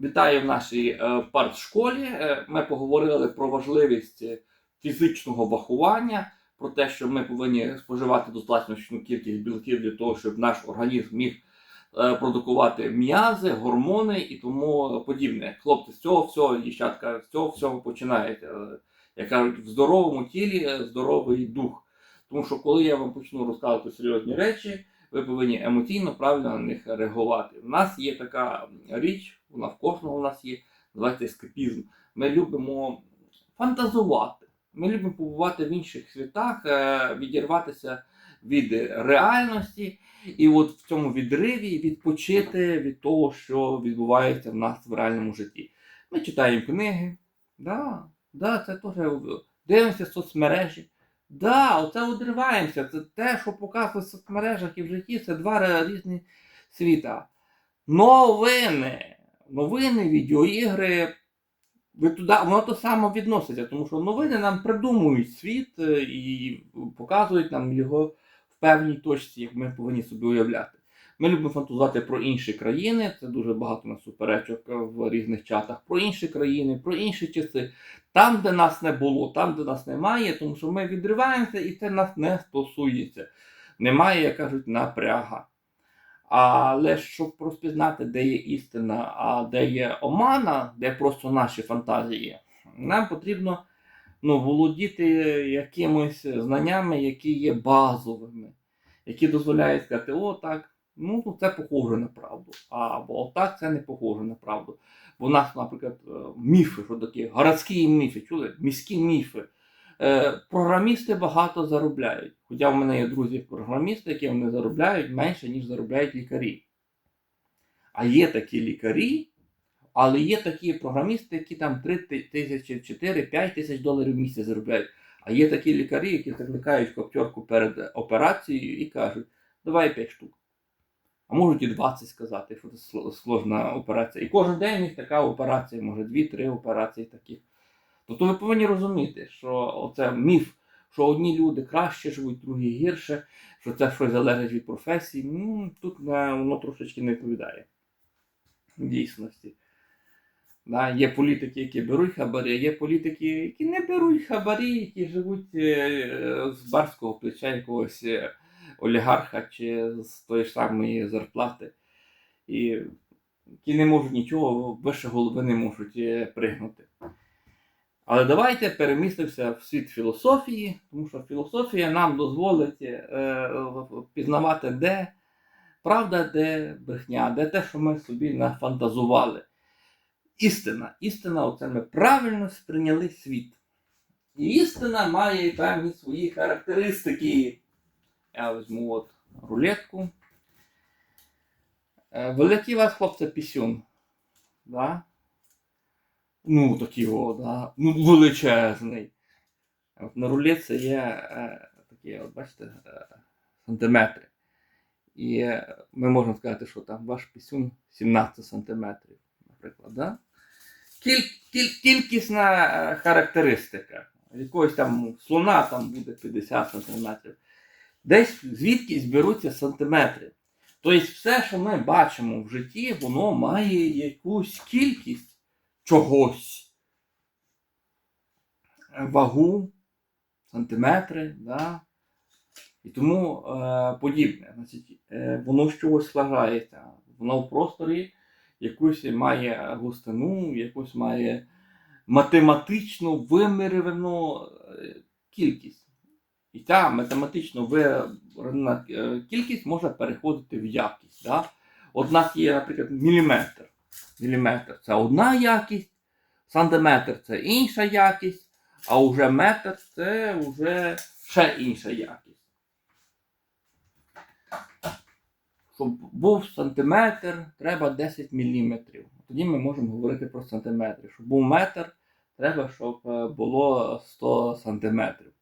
Вітаю в нашій е, партшколі. Е, Ми поговорили про важливість е, фізичного вахування, про те, що ми повинні споживати достатньо кількість білків для того, щоб наш організм міг продукувати м'язи, гормони і тому подібне. Хлопці, з цього всього, дівчатка, з цього всього починають. Е, Як кажуть, в здоровому тілі здоровий дух. Тому що коли я вам почну розказувати серйозні речі, ви повинні емоційно правильно на них реагувати. У нас є така річ, вона в кожного у нас є, називається ескапізм. Ми любимо фантазувати. Ми любимо побувати в інших світах, е, відірватися від реальності, і от в цьому відриві відпочити від того, що відбувається в нас в реальному житті. Ми читаємо книги, да, да, це теж дивимося соцмережі. Да, оце одриваємося. Це те, що показує в соцмережах і в житті, це два різні світа. Новини. Новини, відеоігри. Ви туди, воно то саме відноситься, тому що новини нам придумують світ е, і показують нам його в певній точці, як ми повинні собі уявляти. Ми любимо фантазувати про інші країни, це дуже багато на суперечок в різних чатах, про інші країни, про інші часи там, де нас не було, там, де нас немає, тому що ми відриваємося і це нас не стосується. Немає, як кажуть, напряга. Але щоб розпізнати, де є істина, а де є омана, де просто наші фантазії, нам потрібно ну, володіти якимось знаннями, які є базовими, які дозволяють сказати, о, так, ну це похоже на правду, або так, це не похоже на правду. Бо у нас, наприклад, е, міфи, що такі городські міфи, чули? Міські міфи. Е, Програмісти багато заробляють. Хоча в мене є друзі-програмісти, які вони заробляють менше, ніж заробляють лікарі. А є такі лікарі, але є такі програмісти, які там 3 тисячі, 4-5 тисяч доларів в місяць заробляють. А є такі лікарі, які закликають коптерку перед операцією і кажуть, давай 5 штук. А можуть і 20 сказати, що це сложна операція. І кожен день у них така операція, може 2-3 операції таких. Тобто ви повинні розуміти, що оце міф, що одні люди краще живуть, другі гірше, що це щось залежить від професії. Ну, тут воно трошечки не відповідає дійсності. Да, є політики, які беруть хабарі, є політики, які не беруть хабарі, які живуть е, з барського плеча якогось е, олігарха чи з тої ж самої зарплати, і які не можуть нічого вище голови не можуть е, пригнути. Але давайте перемістимося в світ філософії, тому що філософія нам дозволить е, пізнавати, де правда, де брехня, де те, що ми собі нафантазували. Істина. Істина, оце ми правильно сприйняли світ. І істина має певні свої характеристики. Я візьму от рулетку. Е, Великий у вас, хлопце, пісюн. Да? Ну, такий о, да. Ну, величезний. От на рулетці є е, такі, от, бачите, е, сантиметри. І ми можемо сказати, що там ваш пісюн 17 сантиметрів, наприклад. Да? Кіль, кіль, кількісна е, характеристика. Якогось там слона там буде 50 сантиметрів. Десь звідкись беруться сантиметри. Тобто все, що ми бачимо в житті, воно має якусь кількість чогось. Вагу, сантиметри, да? і тому е, подібне. Значить, е, воно з чогось складається. Воно в просторі якусь має густину, якусь має математично вимірювану е, кількість. І ця математично вимірена е, кількість може переходити в якість. Да? Нас є, наприклад, міліметр. Міліметр це одна якість, сантиметр це інша якість, а вже метр це вже ще інша якість. Щоб був сантиметр, треба 10 міліметрів. Тоді ми можемо говорити про сантиметри. Щоб був метр, треба, щоб е, було 100 сантиметрів.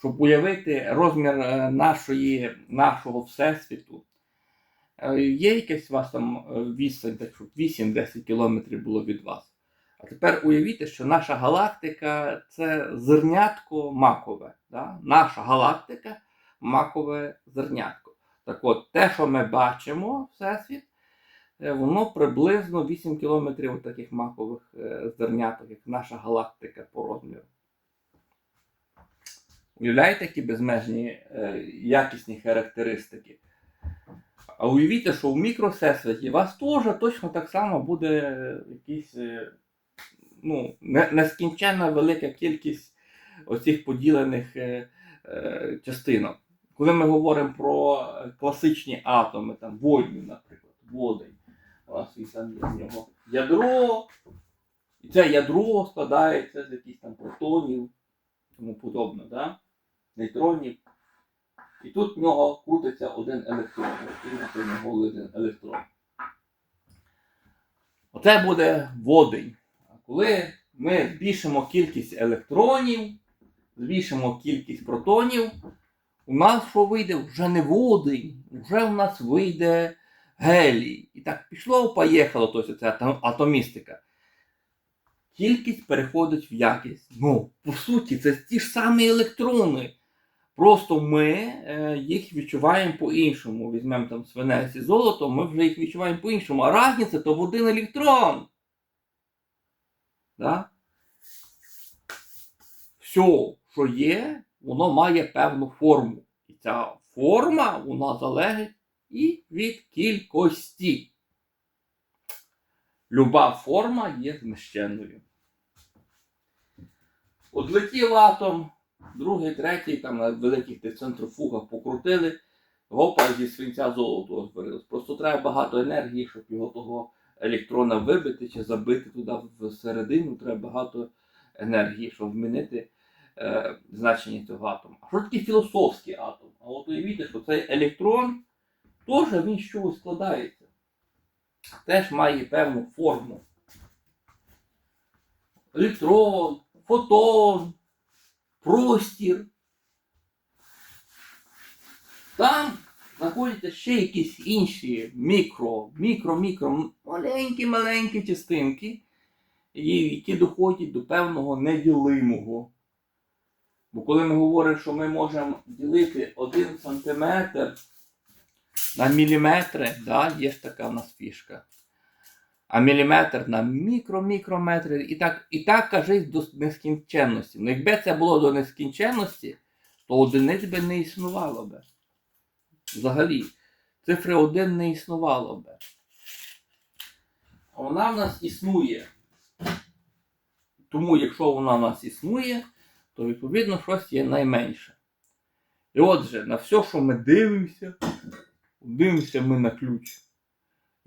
Щоб уявити розмір е, нашої, нашого всесвіту, е, є якась у вас там е, відстань, так щоб 8-10 кілометрів було від вас. А тепер уявіть, що наша галактика це зернятко макове. Да? Наша 'Макове зернятко. Так от, те, що ми бачимо, Всесвіт, воно приблизно 8 кілометрів таких макових зерняток, як наша галактика по розміру. Уявляєте, які безмежні е, якісні характеристики? А уявіть, що в мікросесвіті у вас теж точно так само буде якийсь е, ну, не- нескінченна велика кількість оцих поділених е, частинок. Коли ми говоримо про класичні атоми, там водню, наприклад, водень, у нас і там є в нього ядро, і це ядро складається з якихось там протонів, тому подобне, да? Нейтронів. І тут в нього крутиться один електрон. Тут один електрон. Оце буде водень. Коли ми збільшимо кількість електронів, збільшимо кількість протонів, у нас що вийде? Вже не водень, вже у нас вийде гелій. І так пішло, поїхало, тобто ця атомістика. Кількість переходить в якість. Ну, по суті, це ті ж самі електрони. Просто ми е, їх відчуваємо по-іншому. Візьмемо там свинець і золото, ми вже їх відчуваємо по-іншому. А різниця то в один електрон. Да? Все, що є, воно має певну форму. І ця форма вона залежить і від кількості. Люба форма є зміщенною. От летів атом, другий, третій, там на великих тих центрофугах покрутили, гопа зі свинця золото зварилось. Просто треба багато енергії, щоб його того електрона вибити чи забити туди всередину. Треба багато енергії, щоб змінити е, значення цього атому. А що таке філософський атом? А от уявіть, що цей електрон теж він з чогось складається. Теж має певну форму. Електрон, фотон, простір. Там знаходяться ще якісь інші мікро, мікро-мікро, маленькі-маленькі частинки, які доходять до певного неділимого. Бо коли ми говоримо, що ми можемо ділити 1 см на міліметри, да, є ж така в нас фішка. А міліметр на мікро-мікрометри. І так, і так кажись до нескінченності. Ну, якби це було до нескінченності, то одиниць би не існувало би. Взагалі. Цифри 1 не існувало би. А вона в нас існує. Тому, якщо вона в нас існує, то відповідно щось є найменше. І отже, на все, що ми дивимося, дивимося ми на ключ.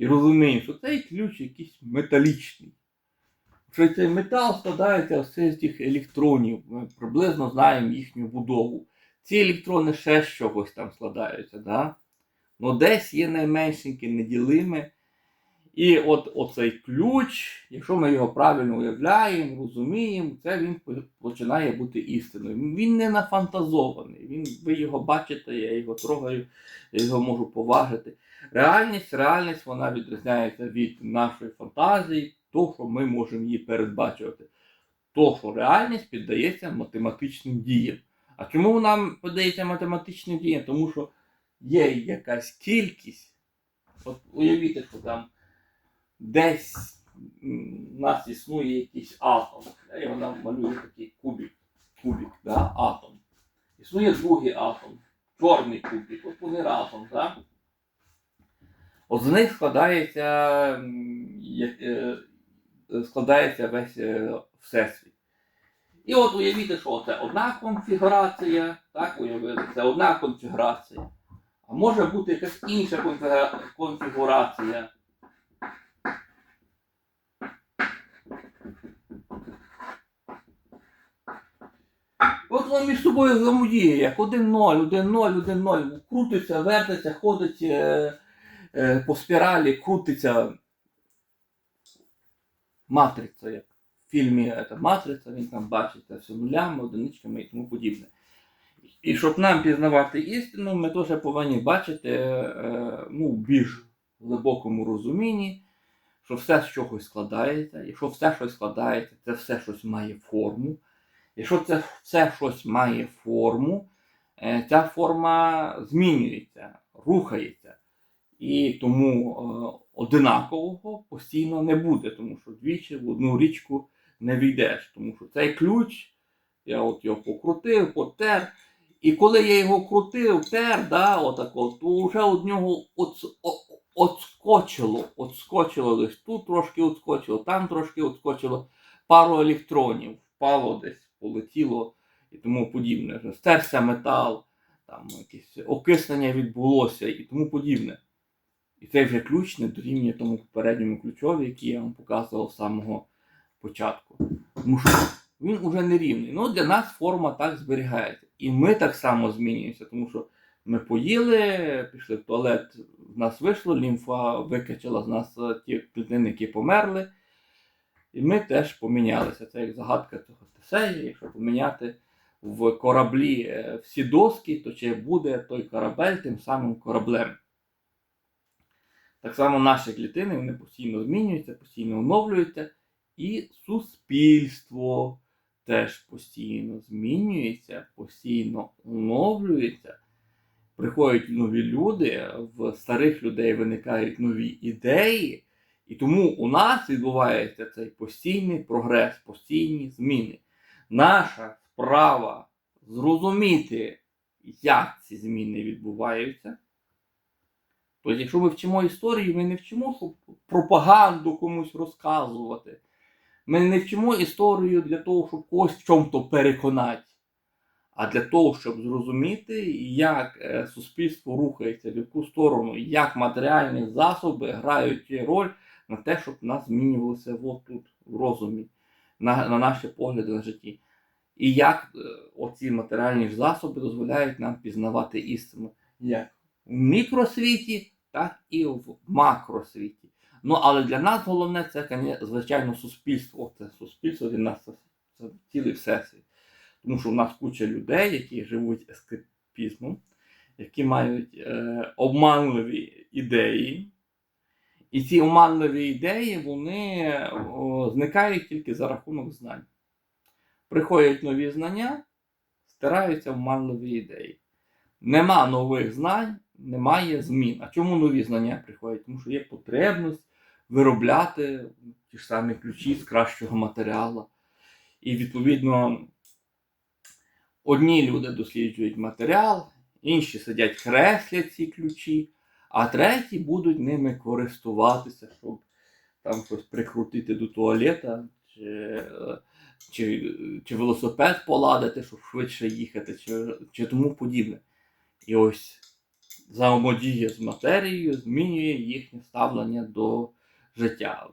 І розуміємо, що цей ключ якийсь металічний. Що цей метал складається з тих електронів. Ми приблизно знаємо їхню будову. Ці електрони ще з чогось там складаються. Да? Ну десь є найменшенькі, неділими. І от оцей ключ, якщо ми його правильно уявляємо, розуміємо, це він починає бути істиною. Він не нафантазований. Він, ви його бачите, я його трогаю, я його можу поважити. Реальність, реальність вона відрізняється від нашої фантазії, то, що ми можемо її передбачувати. То, що реальність піддається математичним діям. А чому вона піддається математичним діям? Тому що є якась кількість. От уявіть, що там десь у нас існує якийсь атом. Я його нам малюю такий кубик, кубик, да, атом. Існує другий атом, чорний кубик, от вони разом, так? З них складається, е, складається весь е, всесвіт. І от уявіть, що це одна конфігурація, так, уявили, це одна конфігурація. А може бути якась інша конфігурація. От воно між собою взаємодіє, як 1-0, 1-0, 1-0, крутиться, вертиться, ходить е, по спіралі, крутиться. Матриця, як в фільмі е, Матриця, він там бачить це все нулями, одиничками і тому подібне. І щоб нам пізнавати істину, ми теж повинні бачити е, ну, в більш глибокому розумінні, що все з чогось складається, якщо все щось складається, це все щось має форму. Якщо це все щось має форму, е, ця форма змінюється, рухається. І тому е, одинакового постійно не буде, тому що двічі в одну річку не війдеш. Тому що цей ключ, я от його покрутив, потер. І коли я його крутив, тер, да, отако, то вже від нього оц, о- отскочило, отскочило десь тут трошки отскочило, там трошки отскочило, пару електронів впало десь, полетіло і тому подібне. Стерся метал, там якесь окиснення відбулося і тому подібне. І цей вже ключ не дорівнює тому попередньому ключові, який я вам показував з самого початку. Тому що він уже не рівний. Ну, для нас форма так зберігається. І ми так само змінюємося, тому що ми поїли, пішли в туалет, в нас вийшло, лімфа викачала з нас е, ті клітини, які померли. І ми теж помінялися. Це як загадка цього Тесея, якщо поміняти в кораблі е, всі доски, то чи буде той корабель тим самим кораблем. Так само наші клітини вони постійно змінюються, постійно оновлюються, і суспільство теж постійно змінюється, постійно оновлюється. Приходять нові люди, в старих людей виникають нові ідеї, і тому у нас відбувається цей постійний прогрес, постійні зміни. Наша справа зрозуміти, як ці зміни відбуваються. Тобто, якщо ми вчимо історію, ми не вчимо щоб пропаганду комусь розказувати. Ми не вчимо історію для того, щоб когось в чому-то переконати, а для того, щоб зрозуміти, як е, суспільство рухається, в яку сторону, як матеріальні засоби грають роль на те, щоб нас змінювалося тут, в розумі, на, на наші погляди на житті. І як е, оці матеріальні засоби дозволяють нам пізнавати істину як в мікросвіті, так і в макросвіті. Ну, але для нас головне це, звичайно, суспільство. Це суспільство для нас це, цілий всесвіт. Тому що в нас куча людей, які живуть ескапізмом, які мають е, обманливі ідеї. І ці оманливі ідеї вони о, зникають тільки за рахунок знань. Приходять нові знання, стираються обманливі ідеї. Нема нових знань, немає змін. А чому нові знання приходять? Тому що є потребність виробляти ті ж самі ключі з кращого матеріалу. І відповідно одні люди досліджують матеріал, інші сидять креслять ці ключі, а треті будуть ними користуватися, щоб там щось прикрутити до туалета, чи, чи, чи велосипед поладити, щоб швидше їхати, чи, чи тому подібне. І ось взаємодія з матерією змінює їхнє ставлення до життя.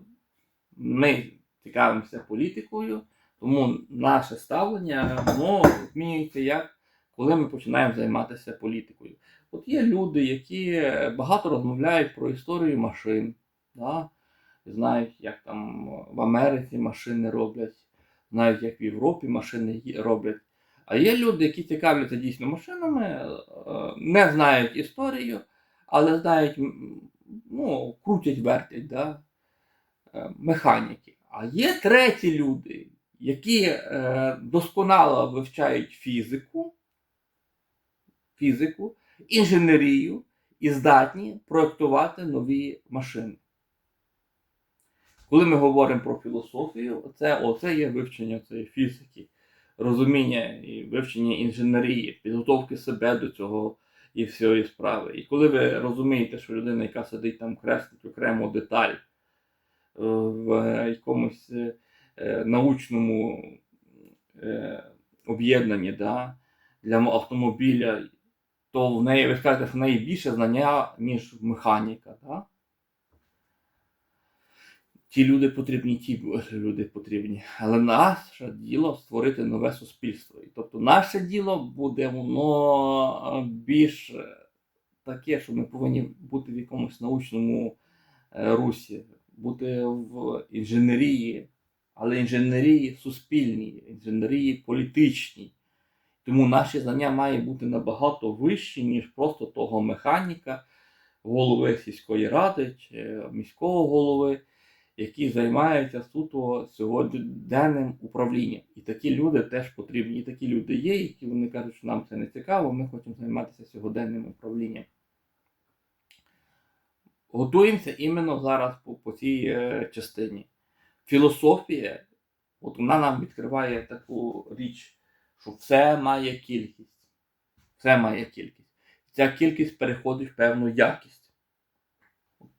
Ми цікавимося політикою, тому наше ставлення воно змінюється як коли ми починаємо займатися політикою. От є люди, які багато розмовляють про історію машин, да? знають, як там в Америці машини роблять, знають, як в Європі машини роблять. А є люди, які цікавляться дійсно машинами, е, не знають історію, але знають, ну, крутять, вертять, да? е, механіки. А є треті люди, які е, досконало вивчають фізику, фізику, інженерію і здатні проєктувати нові машини. Коли ми говоримо про філософію, це, оце є вивчення цієї фізики, розуміння і вивчення інженерії, підготовки себе до цього і всієї справи. І коли ви розумієте, що людина, яка сидить там креслить окрему деталь е, в якомусь е, е, научному об'єднанні да, для автомобіля, то в неї ви скажете, що в неї більше знання, ніж механіка. Да? Ті люди потрібні, ті люди потрібні. Але наше діло створити нове суспільство. І тобто наше діло буде воно більш таке, що ми повинні бути в якомусь научному е, русі, бути в інженерії, але інженерії суспільній, інженерії політичній. Тому наші знання мають бути набагато вищі, ніж просто того механіка, голови сільської ради чи міського голови, які займаються суто сьогоденним управлінням. І такі люди теж потрібні. І такі люди є, які вони кажуть, що нам це не цікаво, ми хочемо займатися сьогоденним управлінням. готуємося іменно зараз по, по цій е, частині. Філософія, от вона нам відкриває таку річ, що все має кількість. Все має кількість. Ця кількість переходить в певну якість.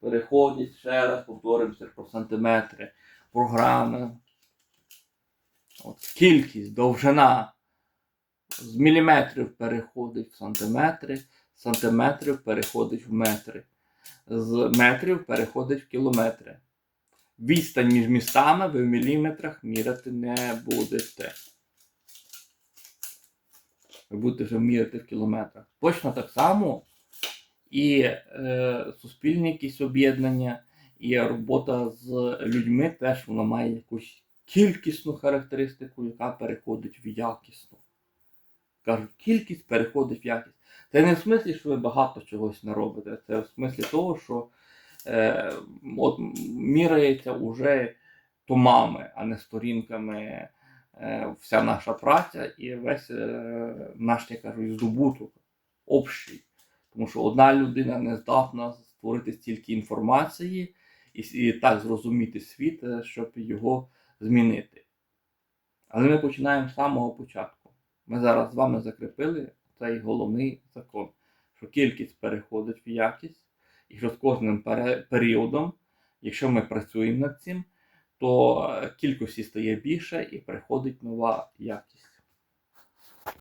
От Переходить, ще раз повторимося про сантиметри, програми. От, кількість, довжина з міліметрів переходить в сантиметри, з сантиметрів переходить в метри, з метрів переходить в кілометри. Відстань між містами ви в міліметрах міряти не будете. Ви будете вже міряти в кілометрах. Точно так само і е, суспільні якісь об'єднання, і робота з людьми теж вона має якусь кількісну характеристику, яка переходить в якісну. Кажуть, кількість переходить в якість. Це не в смислі, що ви багато чогось не робите. Це в смислі того, що е, от, міряється уже томами, а не сторінками е, вся наша праця і весь е, наш, я кажу, здобуток общий. Тому що одна людина не здатна створити стільки інформації і, і так зрозуміти світ, е, щоб його змінити. Але ми починаємо з самого початку. Ми зараз з вами закріпили цей головний закон, що кількість переходить в якість, і що з кожним періодом, якщо ми працюємо над цим, то е, кількості стає більше і приходить нова якість.